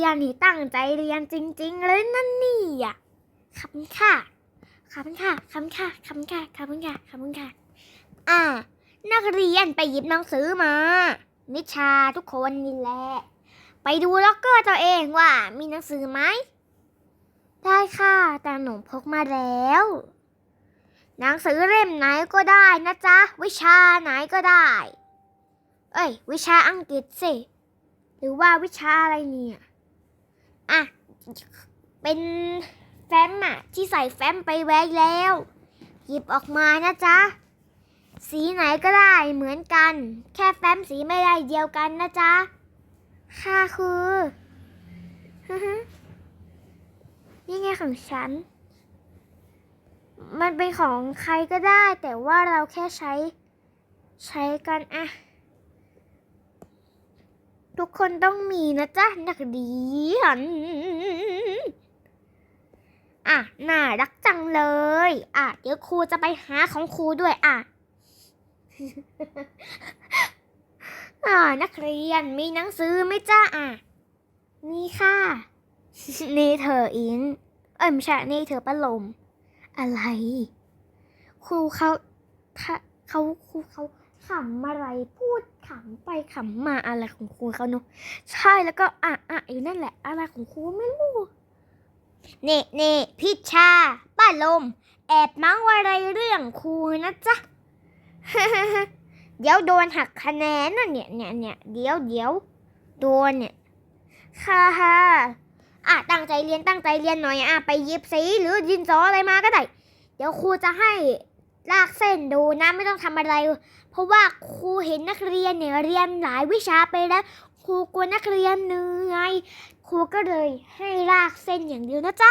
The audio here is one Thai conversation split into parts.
รียนนี่ตั้งใจเรียนจริง ๆ เลยนั่นนี่อะขอบคุณค่ะขอบคุณค่ะขอบคุณค่ะขอบคุณค่ะขอบคุณค่ะขอบคุณค่ะ อ่า นักเรียนไปหยิบหนังสือมานิชาทุกคนนี่แหละ ไปดูล็อกเกอร์ตัวเองว่ามีหนังสือไหม ได้ค่ะ แต่หนูพกมาแล้ว หนังสือเล่มไหนก็ได้นะจ๊ะ วิชาไหนก็ได้ เอ้ย วิชาอังกฤษสิ หรือว่าวิชาอะไรเนี่ย อะ เป็นแฟ้มอะที่ใส่แฟ้มไปไว้แล้ว หยิบออกมานะจ๊ะ สีไหนก็ได้เหมือนกัน แค่แฟ้มสีไม่ได้เดียวกันนะจ๊ะ ค่ะคือนี่ไงของฉัน มันเป็นของใครก็ได้ แต่ว่าเราแค่ใช้ใช้กันอะ ทุกคนต้องมีนะจ๊ะ นักเรียนอะน่ารักจังเลย อะ เดี๋ยวครูจะไปหาของครูด้วยอะอ่านักเรียนมีหนังสือไหมจ้าอะ นี่ค่ะ นี่เธออิน เอ้ยไม่ใช่นี่เธอประลม อะไร ครูเขาถ้าเขาครูเขาขำอะไรพูดำไปขำมาอะไรของครูเขาเนอะใช่แล้วก็อะอะอยู่นั่นแหละ อะไรของครูไม่รู้เน่เน่พิชชาป้าลม แอบเมาอะไรเรื่องครูนะจ๊ะเดี๋ยวโดนหักคะแนนนะเนี่ยเนี่ยเนี่ยเดี๋ยวเดี๋ยวโดนเนี่ยค่ะค่ะอะตั้งใจเรียนตั้งใจเรียนหน่อยอะไปหยิบสีหรือดินสออะไรมาก็ได้ เดี๋ยวครูจะให้ลากเส้นดูนะไม่ต้องทำอะไร เพราะว่าครูเห็นนักเรียนเนี่ยเรียนหลายวิชาไปแล้วครูกลัวนักเรียนเหนื่อยครูก็เลยให้ลากเส้นอย่างเดียวนะจ๊ะ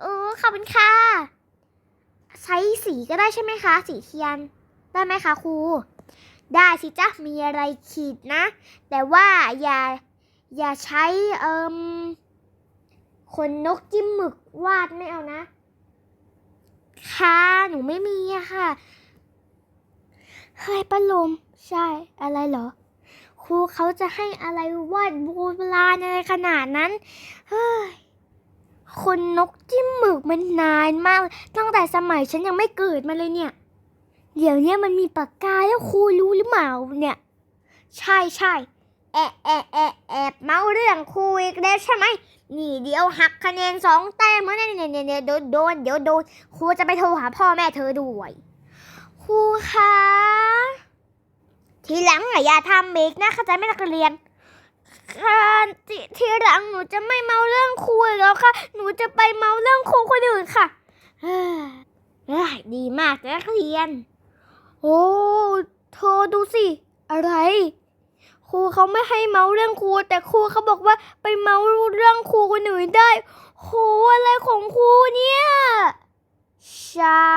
เออขอบคุณค่ะ ใช้สีก็ได้ใช่ไหมคะ สีเทียน ได้ไหมคะครูได้สิจ๊ะมีอะไรขีดนะ แต่ว่าอย่าอย่าใช้เอ่มขนนกจิ้มหมึกวาดไม่เอานะ ค่ะหนูไม่มีอะค่ะ เฮ้ยป้าลมใช่อะไรเหรอ ครูเขาจะให้อะไรวาดโบราณอะไรขนาดนั้น เฮ้ยคนนกจิ้มหมึกมันนานมาก ตั้งแต่สมัยฉันยังไม่เกิดมาเลยเนี่ย เดี๋ยวนี้มันมีปากกาแล้วครูรู้หรือเปล่าเนี่ย ใช่ใช่แอบแอบแอบแอบเมาเรื่องครูอีกแล้วใช่ไหมนี่เดี๋ยวหักคะแนนสองแต้มเมื่อนั้นเนี่ยเนี่ยเนี่ยโดนโดนเดี๋ยวโดนครูจะไปโทรหาพ่อแม่เธอด้วย ครูคะทีหลังอะอย่าทำอีกนะเข้าใจไหมนักเรียนค่ะทีทีหลังหนูจะไม่เมาเรื่องครูแล้วค่ะ หนูจะไปเมาเรื่องครูคนอื่นค่ะเฮ้ยเฮ้ยดีมากนักเรียน โอ้เธอดูสิ อะไร ครูเขาไม่ให้เมาเรื่องครูแต่ครูเขาบอกว่าไปเมาเรื่องครูคนอื่นได้โหอะไรของครูเนี่ย ใช่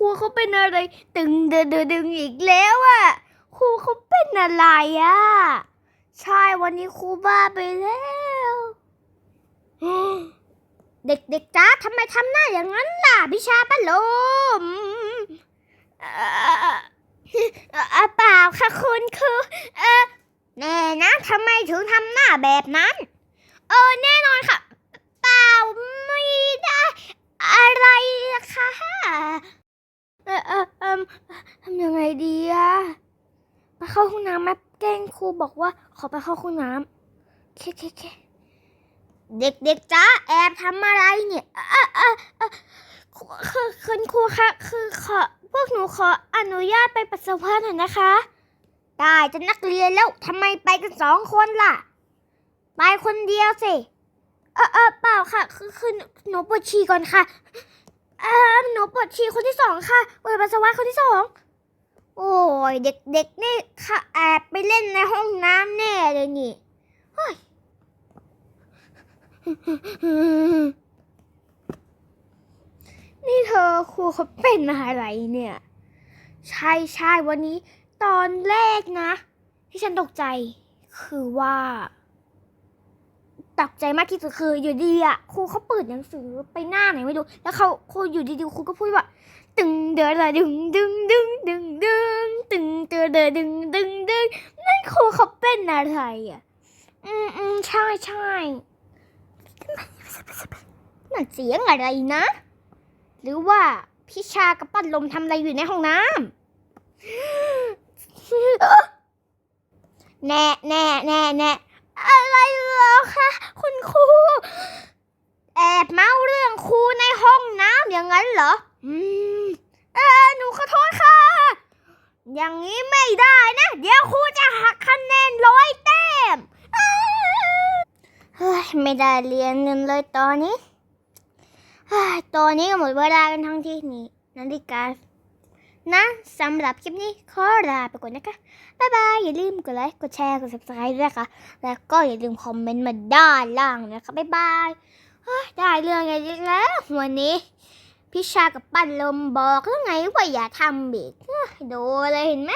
รูเขาเป็นอะไรตึงดึงดึงดึงอีกแล้วอะครูเขาเป็นอะไรอะใช่วันนี้ครูบ้าไปแล้วเด็กๆจ้าทำไมทำหน้าอย่างนั้นล่ะพิชาปะโลมเอ่อเอ่อเปล่าค่ะคุณคือ เออแน่นะทำไมถึงทำหน้าแบบนั้น เออแน่นอนค่ะ เปล่าไม่ได้ อะไรล่ะคะเออเออเอมทำยังไงดีอะไปเข้าห้องน้ำแม่แกล้งครู บอกว่าขอไปเข้าห้องน้ำเคเคเคเด็กๆจ้าแอบทำอะไรเนี่ยคือคุณครูคะคือขอพวกหนูขออนุญาตไปปัสสาวะหน่อยนะคะได้จะนักเรียนแล้วทำไมไปกันสองคนล่ะ ไปคนเดียวสิ เออเออเปล่าค่ะ คือคือหนูปวดฉี่ก่อนค่ะ เออหนูปวดฉี่คนที่สองค่ะปวดปัสสาวะคนที่สอง อยเด็กๆนี่แอบไปเล่นในห้องน้ำแน่เลยนี่เฮ้ยนี่เธอครูเขาเป็นอะไรเนี่ย ใช่ใช่วันนี้ตอนแรกนะ ที่ฉันตกใจคือว่า ตกใจมากที่สุดคืออยู่ดีอะครูเขาเปิดหนังสือไปหน้าไหนไม่รู้แล้วเขาครูอยู่ดีๆครูก็พูดว่า ตึงเดือดดึงดึงดึงดึงดึงตึงเดือดดึงดึงดึงนั่นครูเขาเป็นอะไรอะ อืมอืมใช่ใช่นั่นเสียงอะไรนะ หรือว่าพี่ชากับปั้นลมทำอะไรอยู่ในห้องน้ำแน่แน่แน่แน่อะไรเหรอคะคุณครู แอบเมาเรื่องครูในห้องน้ำอย่างนั้นเหรอ อืม เออหนูขอโทษค่ะ อย่างนี้ไม่ได้นะ เดี๋ยวครูจะหักคะแนนร้อยแต้มอ้าวเฮ้ย ไม่ได้เรียนเงินเลยตอนนี้ตอนนี้ก็หมดเวลากันทั้งที่นี่นาฬิกานะสำหรับคลิปนี้ขอลาไปก่อนนะคะ บ๊ายบาย อย่าลืมกดไลค์ กดแชร์ กด subscribe ด้วยนะคะแล้วก็อย่าลืมคอมเมนต์มาด้านล่างนะคะ บ๊ายบาย ได้เรื่องไงอีกแล้ว วันนี้พี่ชากับปั้นลมบอกแล้วไงว่าอย่าทำเฮ้ยโดเลยเห็นไหม